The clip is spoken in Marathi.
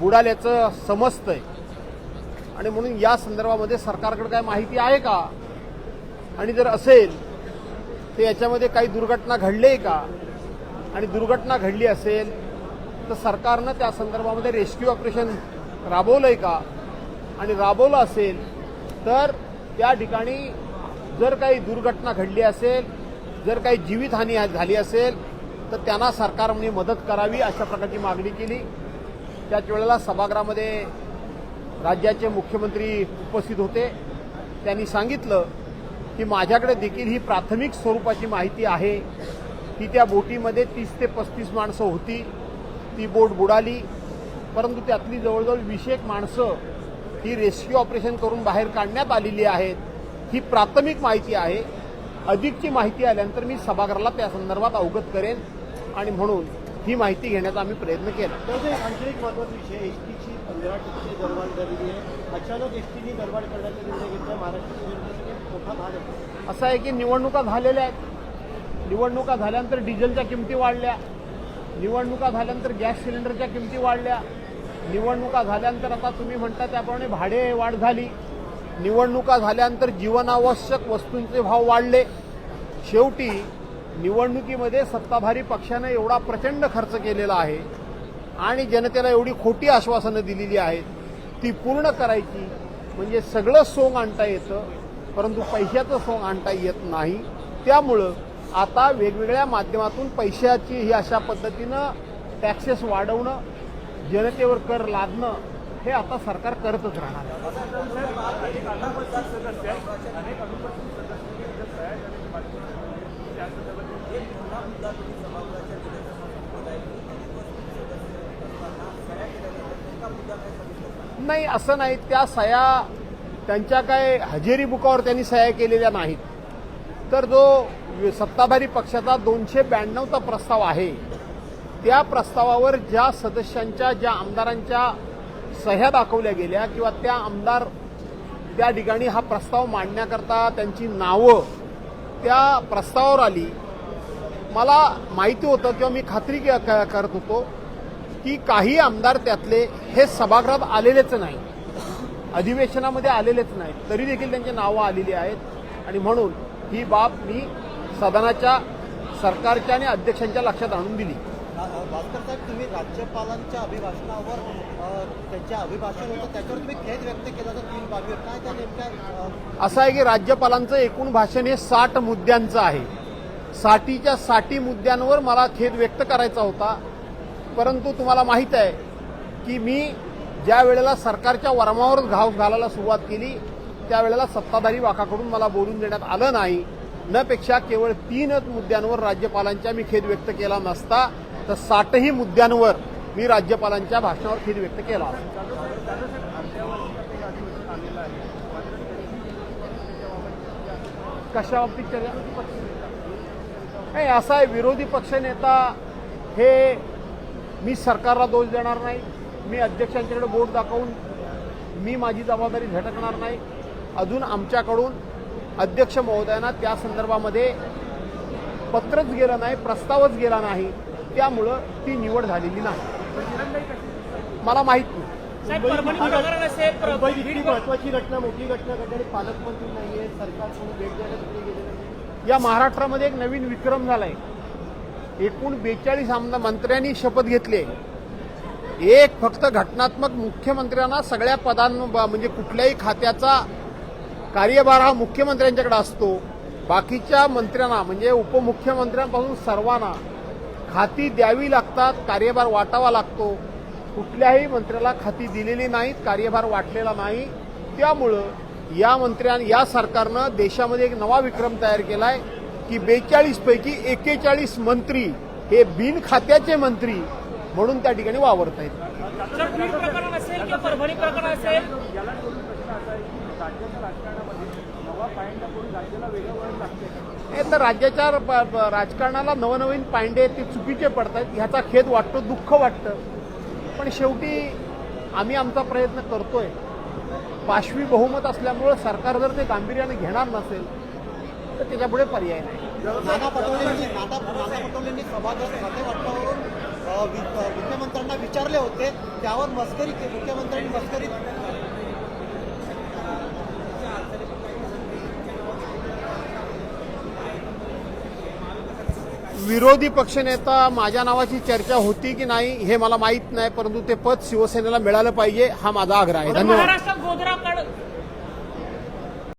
बुडाल्याचं समजतंय. आणि म्हणून या संदर्भामध्ये सरकारकडे काय माहिती आहे का? आणि जर असेल तर याच्यामध्ये काही दुर्घटना घडली आहे का? आणि दुर्घटना घडली असेल तर सरकारनं त्या संदर्भामध्ये रेस्क्यू ऑपरेशन राबवलं आहे का? आणि राबवलं असेल तर त्या ठिकाणी जर काही दुर्घटना घडली असेल जर काही जीवितहानी झाली असेल तर त्यांना सरकारने मदत करावी अशा प्रकारची मागणी केली. त्याच वेळेला सभागृहामध्ये राज्याचे मुख्यमंत्री उपस्थित होते. त्यांनी सांगितलं की माझ्याकडे देखील ही प्राथमिक स्वरूपाची माहिती आहे. की त्या बोटीमध्ये तीस ते पस्तीस माणसं होती. ती बोट बुडाली. परंतु त्यातली जवळजवळ विशेष माणसं ही रेस्क्यू ऑपरेशन करून बाहेर काढण्यात आलेली आहेत. ही प्राथमिक माहिती आहे. अधिकची माहिती आल्यानंतर मी सभागृहाला त्या संदर्भात अवगत करेन. आणि म्हणून ही माहिती घेण्याचा आम्ही प्रयत्न केला. आणखी एक महत्त्वाचा विषय एस टीची पंधरा टक्के दरवाढ झालेली आहे. अचानक एस टीने दरवाढ करण्याचा निर्णय घेतला. महाराष्ट्र जनतेसाठी मोठा भाग आहे. असं आहे की निवडणुका झालेल्या आहेत. निवडणुका झाल्यानंतर डिझेलच्या किमती वाढल्या. निवडणुका झाल्यानंतर गॅस सिलेंडरच्या किमती वाढल्या. निवडणुका झाल्यानंतर आता तुम्ही म्हणता त्याप्रमाणे भाडे वाढ झाली. निवडणुका झाल्यानंतर जीवनावश्यक वस्तूंचे भाव वाढले. शेवटी निवडणुकीमध्ये सत्ताधारी पक्षानं एवढा प्रचंड खर्च केलेला आहे आणि जनतेला एवढी खोटी आश्वासनं दिलेली आहेत ती पूर्ण करायची म्हणजे सगळं सोंग आणता येतं परंतु पैशाचं सोंग आणता येत नाही. त्यामुळं आता वेगवेगळ्या माध्यमातून पैशाची ही अशा पद्धतीनं टॅक्सेस वाढवणं जनतेवर कर लादणं हे आता सरकार करतच राहणार नाही असं नाही. त्या सह्या त्यांच्या काय हजेरी बुकावर त्यांनी सह्या केलेल्या नाहीत. तर जो सत्ताधारी पक्षाचा दोनशे ब्याण्णवचा प्रस्ताव आहे त्या प्रस्तावावर ज्या सदस्यांच्या ज्या आमदारांच्या सह्या दाखवल्या गेल्या किंवा त्या आमदार त्या ठिकाणी हा प्रस्ताव मांडण्याकरता त्यांची नावं त्या प्रस्तावावर आली मला माहिती होतं किंवा मी खात्री करत होतो. की काही आमदार त्यातले हे सभागृहात आलेलेच नाही. अधिवेशनामध्ये आलेलेच नाहीत तरी देखील त्यांची नावं आलेली आहेत. आणि म्हणून ही बाब मी सदनाच्या सरकारच्या आणि अध्यक्षांच्या लक्षात आणून दिली. भास्कर साहेब तुम्ही राज्यपालांच्या अभिभाषणावर त्यांचे अभिभाषण होतं त्याच्यावर तुम्ही खेद व्यक्त केला होता तीन बाबीवर काय त्या नेमक्या असं आहे की राज्यपालांचं एकूण भाषण हे साठ मुद्द्यांचं आहे. साठीच्या साठी मुद्द्यांवर मला खेद व्यक्त करायचा होता. परंतु तुम्हाला माहीत आहे की मी ज्या वेळेला सरकारच्या वर्मावर घाव घालायला सुरुवात केली त्यावेळेला सत्ताधारी वाकाकडून मला बोलून देण्यात आलं नाही. न पेक्षा केवळ तीनच मुद्द्यांवर राज्यपालांच्या मी खेद व्यक्त केला नसता तर साठही मुद्द्यांवर मी राज्यपालांच्या भाषणावर खेद व्यक्त केला. कशा बाबतीत नाही असा आहे विरोधी पक्षनेता हे मी सरकारला दोष देणार नाही. मी अध्यक्षांच्याकडे बोट दाखवून मी माझी जबाबदारी झटकणार नाही. अजून आमच्याकडून अध्यक्ष महोदयांना त्या संदर्भामध्ये पत्रच गेलं नाही प्रस्तावच गेला नाही. त्यामुळं ती निवड झालेली नाही. मला माहीत नाही. महत्वाची घटना मोठी घटना घडली आणि पालकमंत्री नाहीये सरकार कोणी भेट द्यायला तिकडे गेलेलं नाही. या महाराष्ट्रामध्ये एक नवीन विक्रम झालाय. एकूण बेचाळीस आमदार मंत्र्यांनी शपथ घेतली एक फक्त घटनात्मक मुख्यमंत्र्यांना सगळ्या पदां म्हणजे कुठल्याही खात्याचा कार्यभार हा मुख्यमंत्र्यांच्याकडे असतो. बाकीच्या मंत्र्यांना म्हणजे उपमुख्यमंत्र्यांपासून सर्वांना खाती द्यावी लागतात कार्यभार वाटावा लागतो. कुठल्याही मंत्र्याला खाती दिलेली नाहीत कार्यभार वाटलेला नाही. त्यामुळं या मंत्र्यां या सरकारनं देशामध्ये एक नवा विक्रम तयार केला आहे की बेचाळीस पैकी एकेचाळीस मंत्री हे बिन खात्याचे मंत्री म्हणून त्या ठिकाणी वावरत आहेत तर राज्याच्या राजकारणाला नवनवीन पांडे ते चुकीचे पडतात ह्याचा खेद वाटतो दुःख वाटतं. पण शेवटी आम्ही आमचा प्रयत्न करतोय. पाशवी बहुमत असल्यामुळं सरकार जर ते गांभीर्याने घेणार नसेल तर त्याच्यापुढे पर्याय नाही. नाना पटोलेंनी नाना नाना पटोलेंनी सभागृह खाते वाटपावरून मुख्यमंत्र्यांना विचारले होते त्यावर मस्करी के- मुख्यमंत्र्यांनी मस्करी विरोधी पक्षनेता माझ्या नावाची चर्चा होती की नाही हे मला माहीत नाही परंतु ते पद शिवसेनेला मिळालं पाहिजे हा माझा आग्रह आहे. धन्यवाद.